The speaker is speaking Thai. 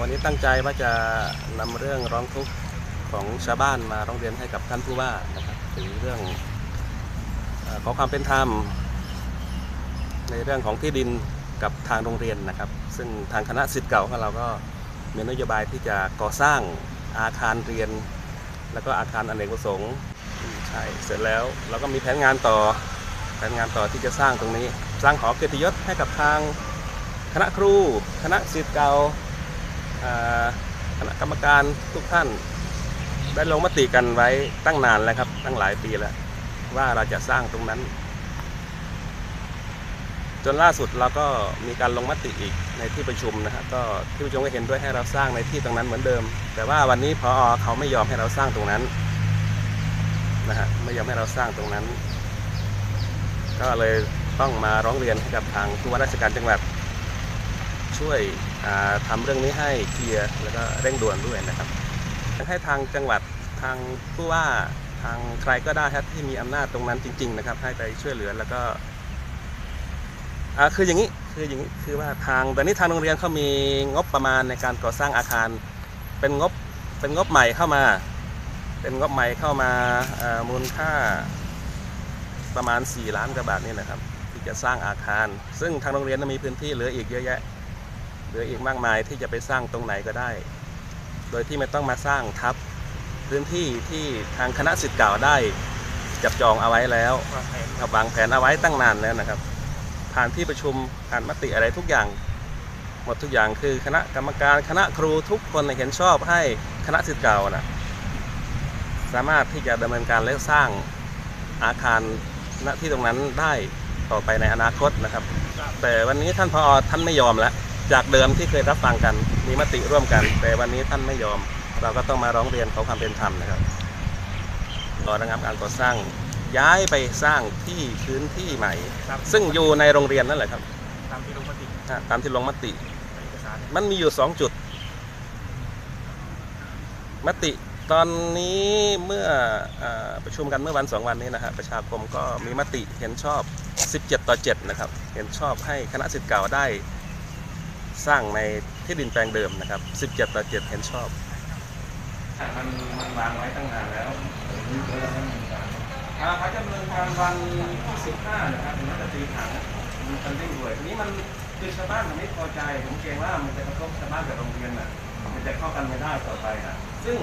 วันนี้ตั้งใจว่าจะนำเรื่องร้องทุกข์ของชาวบ้านมาร้องเรียนให้กับท่านผู้ว่านะครับถึงเรื่องอขอความเป็นธรรม ในเรื่องของที่ดินกับทางโรงเรียนนะครับ ซึ่งทางคณะสิทธิ์เก่าของเราก็มีนโยบายที่จะก่อสร้างอาคารเรียน แล้วก็อาคารอเนกประสงค์ใช่เสร็จแล้วเราก็มีแผนงานต่อแผนงานต่อที่จะสร้างตรงนี้ สร้างหอเกียรติยศให้กับทางคณะครู คณะสิทธิ์เก่า คณะกรรมการทุกท่าน ได้ลงมติกันไว้ตั้งนานแล้วครับ ตั้งหลายปีแล้ว ว่าเราจะสร้างตรงนั้น จนล่าสุดเราก็มีการลงมติอีกในที่ประชุมนะฮะก็ที่ประชุมก็เห็นด้วยให้เราสร้างในที่ตรงนั้นเหมือนเดิม แต่ว่าวันนี้พอเขาไม่ยอมให้เราสร้างตรงนั้นนะฮะไม่ยอมให้เราสร้างตรงนั้น ก็เลยต้องมาร้องเรียนให้กับทางผู้ว่าราชการจังหวัด ช่วยอ่าทำเรื่องนี้ให้เคลียร์แล้วก็เร่งด่วนด้วยนะครับให้ทางจังหวัดทางผู้ว่าทางใครก็ได้ครับที่มีอำนาจตรงนั้นจริง ๆ นะครับ ให้ไปช่วยเหลือแล้วก็คืออย่างนี้คืออย่างนี้คือว่าทางตอนนี้ทางโรงเรียนเขามีงบประมาณในการก่อสร้างอาคารเป็นงบเป็นงบใหม่เข้ามา เป็นงบใหม่เข้ามามูลค่าประมาณ 4 ล้านกว่าบาทนี่นะครับที่จะสร้างอาคาร ซึ่งทางโรงเรียนมีพื้นที่เหลืออีกเยอะแยะ ลืออีกมากมายที่จะไปสร้างตรงไหนก็ได้ โดยที่ไม่ต้องมาสร้างทับพื้นที่ที่ทางคณะสิทธิ์เก่าได้ จับจองเอาไว้แล้ววางแผนครับวางแผนเอาไว้ตั้งนานแล้วนะครับ ผ่านที่ประชุมผ่านมติอะไรทุกอย่างหมดทุกอย่างคือคณะกรรมการคณะครูทุกคนเห็นชอบให้คณะสิทธิ์เก่านะสามารถที่จะดำเนินการและสร้างอาคารณที่ตรงนั้นได้ต่อไปในอนาคตนะครับ แต่วันนี้ท่านพอท่านไม่ยอมแล้ว จากเดิมที่เคยรับฟังกันมีมติร่วมกัน แต่วันนี้ท่านไม่ยอม เราก็ต้องมาร้องเรียนขอความเป็นธรรมนะครับรอระงับการก่อสร้าง ย้ายไปสร้างที่พื้นที่ใหม่ ครับ ซึ่งอยู่ในโรงเรียนนั่นแหละครับตามที่ลงมติอะตามที่ลงมติ ในเอกสารมันมีอยู่สองจุด มติตอนนี้เมื่ออาประชุมกันเมื่อวันสองวันนี้นะฮะประชาคมก็มีมติเห็นชอบ 17 ต่อ 7 นะครับ เห็นชอบให้คณะสิทธิ์เก่าได้ สร้างในที่ดินแปลงเดิมนะครับ 17 ต่อ 7 เห็นชอบ มันมันวางไว้ตั้งนานแล้วเขาจะดำเนินการวันที่15นะครับถึงจะตีถังมันเป็นเร่งด่วนทีนี้มันคือชาวบ้านมันไม่พอใจ ผมเกรงว่ามันจะกระทบชาวบ้านกับโรงเรียนน่ะ มันจะเข้ากันไม่ได้ต่อไปนะซึ่ง